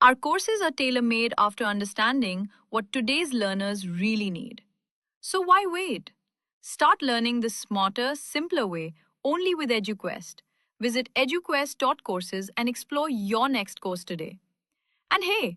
Our courses are tailor made after understanding what today's learners really need. So why wait? Start learning the smarter, simpler way only with EduQuest. Visit eduquest.courses and explore your next course today. And hey,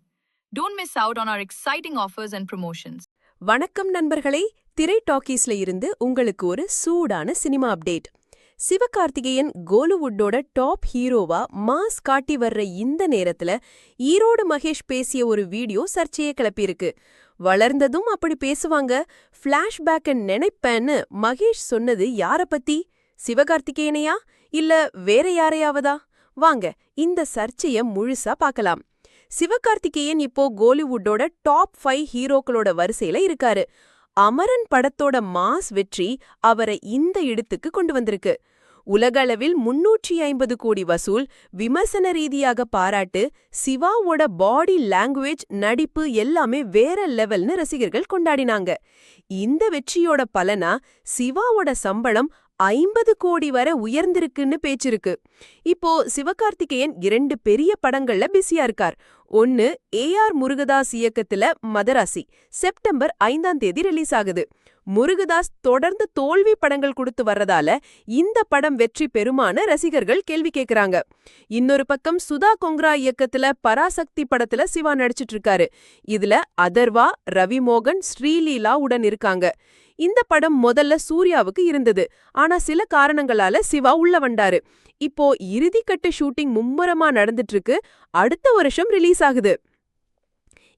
don't miss out on our exciting offers and promotions. வணக்கம் நண்பர்களே திரை டாக்கீஸ்ல இருந்து உங்களுக்கு ஒரு சூடான cinema update Sivakarthikeyan கோலிவுட்டோட top ஹீரோவா mass காட்டி வர்ற இந்த நேரத்துல ஈரோடு மகேஷ் பேசிய ஒரு வீடியோ சர்ச்சையை கிளப்பியிருக்கு. வளர்ந்ததும் அப்படி பேசுவாங்க. ஃப்ளாஷ்பேக்க நினைப்பேன்னு மகேஷ் சொன்னது யார பத்தி? சிவகார்த்திகேயனையா? இல்ல வேற யாரையாவதா? வாங்க இந்த சர்ச்சைய முழுசா பார்க்கலாம். சிவகார்த்திகேயன் இப்போ கோலிவுட்டோட டாப் ஃபைவ் ஹீரோக்களோட வரிசையில இருக்காரு. அமரன் படத்தோட மாஸ் வெற்றி அவரை இந்த இடத்துக்கு கொண்டு வந்திருக்கு. உலகளவில் முன்னூற்றி ஐம்பது கோடி வசூல் விமர்சன ரீதியாக பாராட்டு சிவாவோட பாடி லாங்குவேஜ் நடிப்பு எல்லாமே வேற லெவல்னு ரசிகர்கள் கொண்டாடினாங்க. இந்த வெற்றியோட பலனா சிவாவோட சம்பளம் ஐம்பது கோடி வரை உயர்ந்திருக்குன்னு பேச்சிருக்கு இப்போ சிவகார்த்திகேயன் இரண்டு பெரிய படங்கள்ல பிஸியா இருக்கார். ஒன்னு ஏஆர் முருகதாஸ் இயக்கத்துல மதராசி செப்டம்பர் ஐந்தாம் தேதி ரிலீஸ் ஆகுது. முருகதாஸ் தொடர்ந்து தோல்வி படங்கள் கொடுத்து வர்றதால இந்த படம் வெற்றி பெருமான ரசிகர்கள் கேள்வி கேக்குறாங்க. இன்னொரு பக்கம் சுதா கொங்க்ரா இயக்கத்துல பராசக்தி படத்துல சிவா நடிச்சிட்டு இருக்காரு. இதுல அதர்வா ரவிமோகன் ஸ்ரீலீலா உடன் இருக்காங்க. இந்த படம் முதல்ல சூர்யாவுக்கு இருந்தது. ஆனா சில காரணங்களால சிவா உள்ள வந்தாரு. இப்போ இறுதிக்கட்ட ஷூட்டிங் மும்முரமா நடந்துட்டு இருக்கு அடுத்த வருஷம் ரிலீஸ் ஆகுது.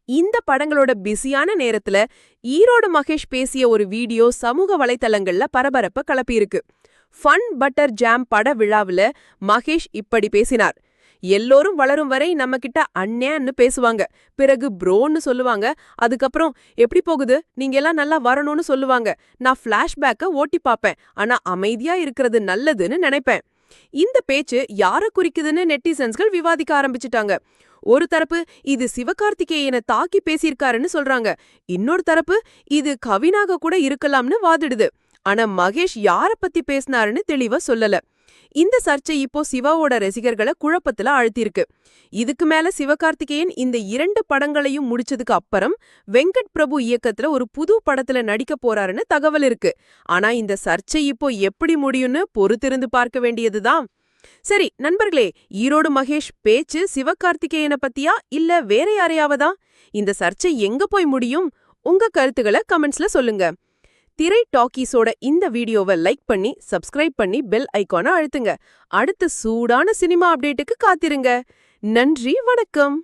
இந்த படங்களோட பிஸியான நேரத்துல ஈரோடு மகேஷ் பேசிய ஒரு வீடியோ சமூக வலைத்தளங்கள்ல பரபரப்ப கலப்பியிருக்கு. ஃபன் பட்டர் ஜாம் பட விழாவுல மகேஷ் இப்படி பேசினார். எல்லோரும் வளரும் வரை நம்ம கிட்ட அண்ணேன்னு பேசுவாங்க. பிறகு ப்ரோன்னு சொல்லுவாங்க. அதுக்கப்புறம் எப்படி போகுது? நீங்க எல்லாம் நல்லா வரணும்னு சொல்லுவாங்க. நான் ஃபிளாஷ்பேக்க ஓட்டி பார்ப்பேன். ஆனா அமைதியா இருக்கிறது நல்லதுன்னு நினைப்பேன். இந்த பேச்சு யார குறிக்குதுன்னு நெட்டிசன்ஸ்கள் விவாதிக்க ஆரம்பிச்சிட்டாங்க. ஒரு தரப்பு இது சிவகார்த்திகேயனை தாக்கி பேசியிருக்காருன்னு சொல்றாங்க. இன்னொரு தரப்பு இது கவினாக கூட இருக்கலாம்னு வாதிடுது. ஆனா மகேஷ் யார பத்தி பேசினாருன்னு தெளிவா சொல்லல. இந்த சர்ச்சை இப்போ சிவாவோட ரசிகர்களை குழப்பத்துல அழுத்திருக்கு இதுக்கு மேல சிவகார்த்திகேயன் இந்த இரண்டு படங்களையும் முடிச்சதுக்கு அப்புறம் வெங்கட் பிரபு இயக்கத்துல ஒரு புது படத்துல நடிக்க போறாருன்னு தகவல் இருக்கு. ஆனா இந்த சர்ச்சை இப்போ எப்படி முடியும்னு பொறுத்திருந்து பார்க்க வேண்டியதுதான். சரி நண்பர்களே ஈரோடு மகேஷ் பேச்சு சிவகார்த்திகேயனை பத்தியா இல்ல வேற யாரையாவதா? இந்த சர்ச்சை எங்க போய் முடியும்? உங்க கருத்துக்களை கமெண்ட்ஸ்ல சொல்லுங்க. திரை டாக்கீஸோட இந்த வீடியோவை லைக் பண்ணி சப்ஸ்கிரைப் பண்ணி பெல் ஐகானை அழுத்துங்க. அடுத்த சூடான சினிமா அப்டேட்டுக்கு காத்திருங்க. நன்றி வணக்கம்.